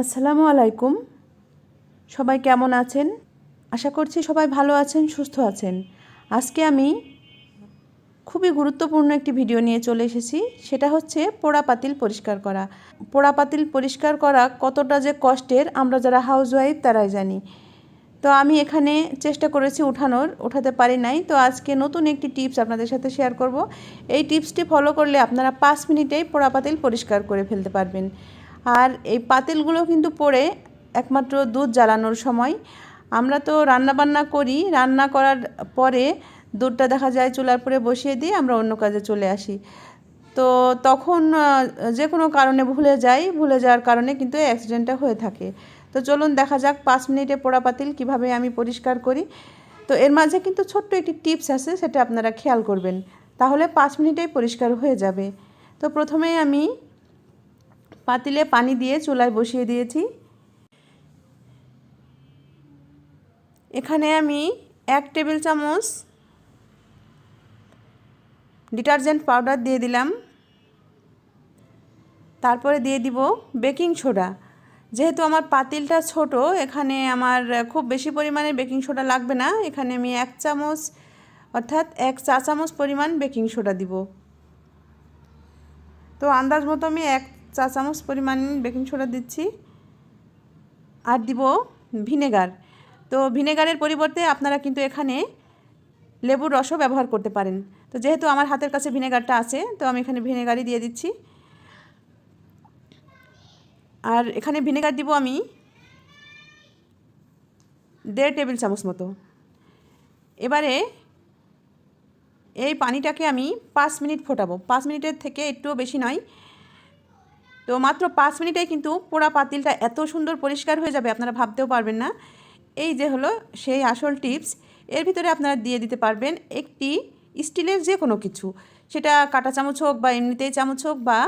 আসসালামু আলাইকুম। সবাই কেমন আছেন? আশা করছি সবাই ভালো আছেন, সুস্থ আছেন। আজকে আমি খুবই গুরুত্বপূর্ণ একটি ভিডিও নিয়ে চলে এসেছি। সেটা হচ্ছে পোড়া পাতিল পরিষ্কার করা। পোড়া পাতিল পরিষ্কার করা কতটা যে কষ্টের আমরা যারা হাউসওয়াইফ তারাই জানি। তো আমি এখানে চেষ্টা করেছি উঠানোর, উঠাতে পারি নাই। তো আজকে নতুন একটি টিপস আপনাদের সাথে শেয়ার করব। এই টিপসটি ফলো করলে আপনারা পাঁচ মিনিটেই পোড়া পাতিল পরিষ্কার করে ফেলতে পারবেন। আর এই পাতিলগুলো কিন্তু পড়ে একমাত্র দুধ জ্বালানোর সময়। আমরা তো রান্না বান্না করি, রান্না করার পরে দুধটা দেখা যায় চুলার পরে বসিয়ে দিয়ে আমরা অন্য কাজে চলে আসি। তো তখন যে কোনো কারণে ভুলে যাই, ভুলে যাওয়ার কারণে কিন্তু অ্যাক্সিডেন্টটা হয়ে থাকে। তো চলুন দেখা যাক পাঁচ মিনিটে পোড়া পাতিল কীভাবে আমি পরিষ্কার করি। তো এর মাঝে কিন্তু ছোট্ট একটি টিপস আছে, সেটা আপনারা খেয়াল করবেন। তাহলে পাঁচ মিনিটেই পরিষ্কার হয়ে যাবে। তো প্রথমেই আমি পাতিলে পানি দিয়ে চুলায় বসিয়ে দিয়েছি। এখানে আমি এক টেবিল চামচ ডিটারজেন্ট পাউডার দিয়ে দিলাম। তারপরে দিয়ে দিব বেকিং সোডা। যেহেতু আমার পাতিলটা ছোট, এখানে আমার খুব বেশি পরিমাণে বেকিং সোডা লাগবে না। এখানে আমি এক চামচ, অর্থাৎ এক চা চামচ পরিমাণ বেকিং সোডা দিব। তো আন্দাজ মতো আমি এক চা চামচ পরিমাণ বেকিং সোডা দিচ্ছি আর দিব ভিনেগার। তো ভিনেগারের পরিবর্তে আপনারা কিন্তু এখানে লেবুর রসও ব্যবহার করতে পারেন। তো যেহেতু আমার হাতের কাছে ভিনেগারটা আছে, তো আমি এখানে ভিনেগারই দিয়ে দিচ্ছি। আর এখানে ভিনেগার দিব আমি দেড় টেবিল চামচ মতো। এবারে এই পানিটাকে আমি পাঁচ মিনিট ফোটাবো। পাঁচ মিনিটের থেকে একটুও বেশি নয় তো মাত্র পাঁচ মিনিটে কিন্তু পোড়া পাতিলটা এত সুন্দর পরিষ্কার হয়ে যাবে, আপনারা ভাবতেও পারবেন না। এই যে হলো সেই আসল টিপস, এর ভিতরে আপনারা দিয়ে দিতে পারবেন একটি স্টিলের যে কোনো কিছু। সেটা কাটা চামচ হোক বা এমনিতেই চামচ হোক বা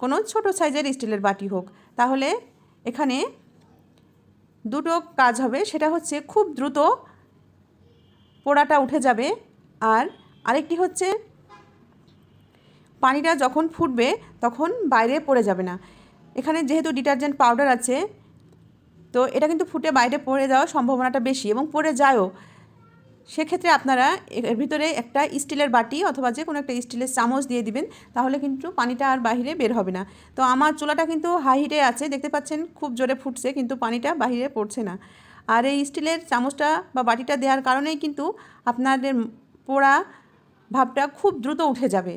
কোনো ছোট সাইজের স্টিলের বাটি হোক। তাহলে এখানে দুটো কাজ হবে, সেটা হচ্ছে খুব দ্রুত পোড়াটা উঠে যাবে। আর আরেকটি হচ্ছে পানিটা যখন ফুটবে, তখন বাইরে পড়ে যাবে না। এখানে যেহেতু ডিটারজেন্ট পাউডার আছে, তো এটা কিন্তু ফুটে বাইরে পড়ে যাওয়ার সম্ভাবনাটা বেশি এবং পড়ে যায়ও। সেক্ষেত্রে আপনারা এর ভিতরে একটা স্টিলের বাটি অথবা যে কোনো একটা স্টিলের চামচ দিয়ে দিবেন, তাহলে কিন্তু পানিটা আর বাহিরে বের হবে না। তো আমার চুলাটা কিন্তু হাই হিটে আছে, দেখতে পাচ্ছেন খুব জোরে ফুটছে, কিন্তু পানিটা বাহিরে পড়ছে না। আর এই স্টিলের চামচটা বা বাটিটা দেওয়ার কারণেই কিন্তু আপনাদের পোড়া ভাবটা খুব দ্রুত উঠে যাবে।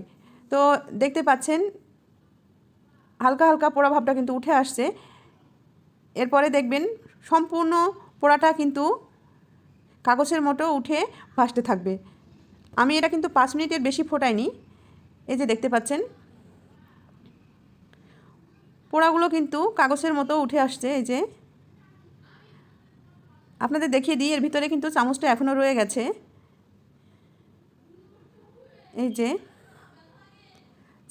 তো দেখতে পাচ্ছেন, হালকা হালকা পোড়া ভাবটা কিন্তু উঠে আসছে। এরপরে দেখবেন সম্পূর্ণ পোড়াটা কিন্তু কাগজের মতো উঠে ভাসতে থাকবে। আমি এটা কিন্তু পাঁচ মিনিটের বেশি ফোটাইনি, এই যে দেখতে পাচ্ছেন। পোড়াগুলো কিন্তু কাগজের মতো উঠে আসছে, এই যে। আপনাদের দেখিয়ে দিই, এর ভিতরে কিন্তু চামচটা এখনও রয়ে গেছে। এই যে।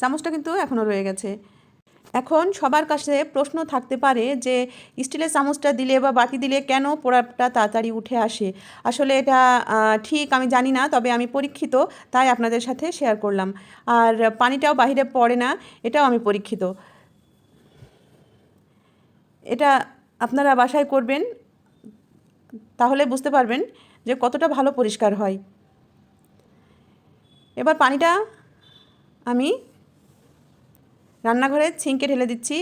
চামচটা কিন্তু এখনও রয়ে গেছে। এখন সবার কাছে প্রশ্ন থাকতে পারে যে, স্টিলের চামচটা দিলে বা বাটি দিলে কেন পোড়াটা তাড়াতাড়ি উঠে আসে? আসলে এটা ঠিক আমি জানি না, তবে আমি পরীক্ষিত, তাই আপনাদের সাথে শেয়ার করলাম। আর পানিটাও বাহিরে পড়ে না, এটাও আমি পরীক্ষিত। এটা আপনারা বাসায় করবেন, তাহলে বুঝতে পারবেন যে কতটা ভালো পরিষ্কার হয়। এবার পানিটা আমি রান্নাঘরে ছিঙ্কে ঢেলে দিচ্ছি।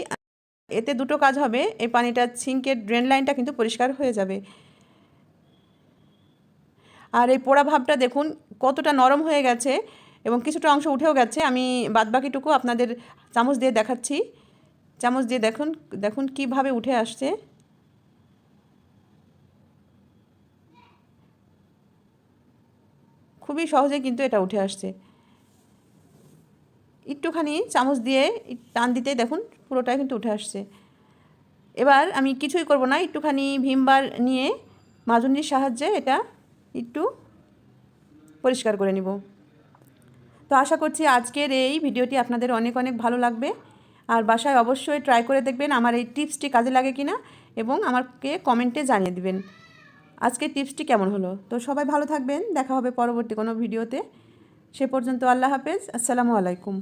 এতে দুটো কাজ হবে। এই পানিটা ছিঙ্কের ড্রেন লাইনটা কিন্তু পরিষ্কার হয়ে যাবে। আর এই পোড়া ভাবটা দেখুন, কতটা নরম হয়ে গেছে এবং কিছুটা অংশ উঠেও গেছে। আমি বাদবাকিটুকু আপনাদের চামচ দিয়ে দেখাচ্ছি। চামচ দিয়ে দেখুন দেখুন কীভাবে উঠে আসছে। খুবই সহজে কিন্তু এটা উঠে আসছে। একটুখানি চামচ দিয়ে টান দিতে দেখুন পুরোটাই কিন্তু উঠে আসছে। এবার আমি কিছুই করব না, একটুখানি ভীমবার নিয়ে মাজুনির সাহায্যে এটা একটু পরিষ্কার করে নিব। তো আশা করছি আজকের এই ভিডিওটি আপনাদের অনেক অনেক ভালো লাগবে। আর বাসায় অবশ্যই ট্রাই করে দেখবেন আমার এই টিপসটি কাজে লাগে কি না এবং আমাকে কমেন্টে জানিয়ে দিবেন। আজকের টিপসটি কেমন হলো? তো সবাই ভালো থাকবেন, দেখা হবে পরবর্তী কোনো ভিডিওতে। সে পর্যন্ত আল্লাহ হাফেজ, আসসালামু আলাইকুম।